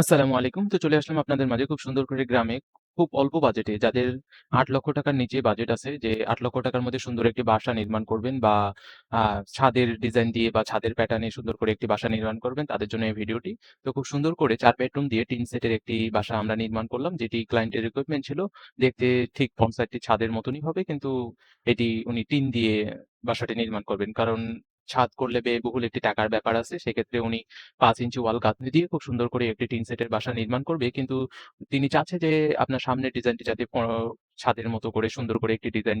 আসসালামু আলাইকুম। তো চলে আসলাম আপনাদের মাঝে খুব সুন্দর করে গ্রামে, খুব অল্প বাজেটে যাদের আট লক্ষ টাকার নিচে বাজেট আছে যে আট লক্ষ টাকার মধ্যে সুন্দর একটি বাসা নির্মাণ করবেন বা ছাদের ডিজাইন দিয়ে বা ছাদের প্যাটার্ন সুন্দর করে একটি বাসা নির্মাণ করবেন তাদের জন্য এই ভিডিওটি। তো খুব সুন্দর করে চার বেডরুম দিয়ে টিন সেটের একটি বাসা আমরা নির্মাণ করলাম যেটি ক্লায়েন্টের রিকোয়ারমেন্ট ছিল। দেখতে ঠিক সাইডটি ছাদের মতনই হবে কিন্তু এটি উনি টিন দিয়ে বাসাটি নির্মাণ করবেন। কারণ ছাদ করলে ব্যয়বহুল একটি টাকার ব্যাপার আছে। সেক্ষেত্রে উনি পাঁচ ইঞ্চি ওয়াল গাঁথনি দিয়ে খুব সুন্দর করে একটি টিন সেটের বাসা নির্মাণ করবে। কিন্তু তিনি চাচ্ছে যে আপনার সামনের ডিজাইনটি যাতে ছাদের মতো করে সুন্দর করে একটি ডিজাইন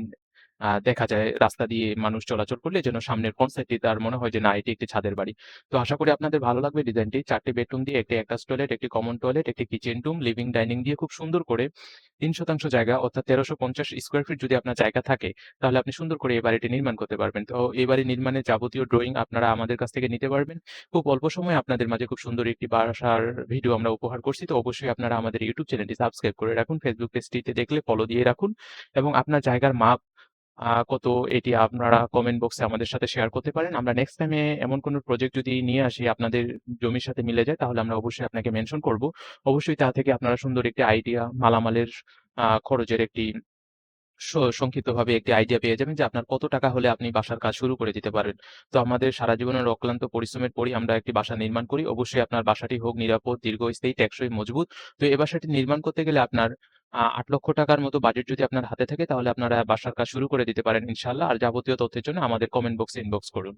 দেখা যায় রাস্তা দিয়ে মানুষ চলাচল করলে যেন সামনের সাইডটি তার মনে হয় যে না এটি একটি ছাদের বাড়ি। তো আশা করি আপনাদের ভালো লাগবে ডিজাইনটি। ৪ টি বেডরুম দিয়ে একটি অ্যাটাচ টয়লেট, একটি কমন টয়লেট, একটি কিচেন রুম, লিভিং ডাইনিং দিয়ে খুব সুন্দর করে তিন শতাংশ জায়গা অর্থাৎ তেরোশো পঞ্চাশ স্কোয়ার ফিট যদি আপনার জায়গা থাকে তাহলে আপনি সুন্দর করে এই বাড়িটি নির্মাণ করতে পারবেন। তো এই বাড়ি নির্মাণের যাবতীয় ড্রয়িং আপনারা আমাদের কাছ থেকে নিতে পারবেন। খুব অল্প সময়ে আপনাদের মাঝে খুব সুন্দর একটি বাসার ভিডিও আমরা উপহার করছি। তো অবশ্যই আপনারা আমাদের ইউটিউব চ্যানেলটি সাবস্ক্রাইব করে রাখুন। ফেসবুক পেজটিতে দেখলে ফলো দিয়ে রাখুন এবং আপনার জায়গার মাপ কত এটি আপনারা কমেন্ট বক্সে আমাদের সাথে শেয়ার করতে পারেন। আমরা নেক্সট টাইম এমন কোনো প্রজেক্ট যদি নিয়ে আসি আপনাদের জমির সাথে মিলে যায় তাহলে আমরা অবশ্যই আপনাকে মেনশন করব। অবশ্যই তা থেকে আপনারা সুন্দর একটি আইডিয়া মালামালের খরচের একটি সংক্ষিপ্তভাবে একটি আইডিয়া পেয়ে যাবেন যে আপনার কত টাকা হলে আপনি বাসার কাজ শুরু করে দিতে পারেন। তো আমাদের সারা জীবনের অক্লান্ত পরিশ্রমের পরই আমরা একটি বাসা নির্মাণ করি। অবশ্যই আপনার বাসাটি হোক নিরাপদ, দীর্ঘস্থায়ী, টেকসই, মজবুত। তো এ বাসাটি নির্মাণ করতে গেলে আপনার আ ৳৮,০০,০০০ র মতো বাজেট যদি আপনার হাতে থাকে তাহলে আপনারা বাসার কাজ শুরু করে দিতে পারেন ইনশাল্লাহ আর যাবতীয় তথ্যের জন্য আমাদের কমেন্ট বক্সে ইনবক্স করুন।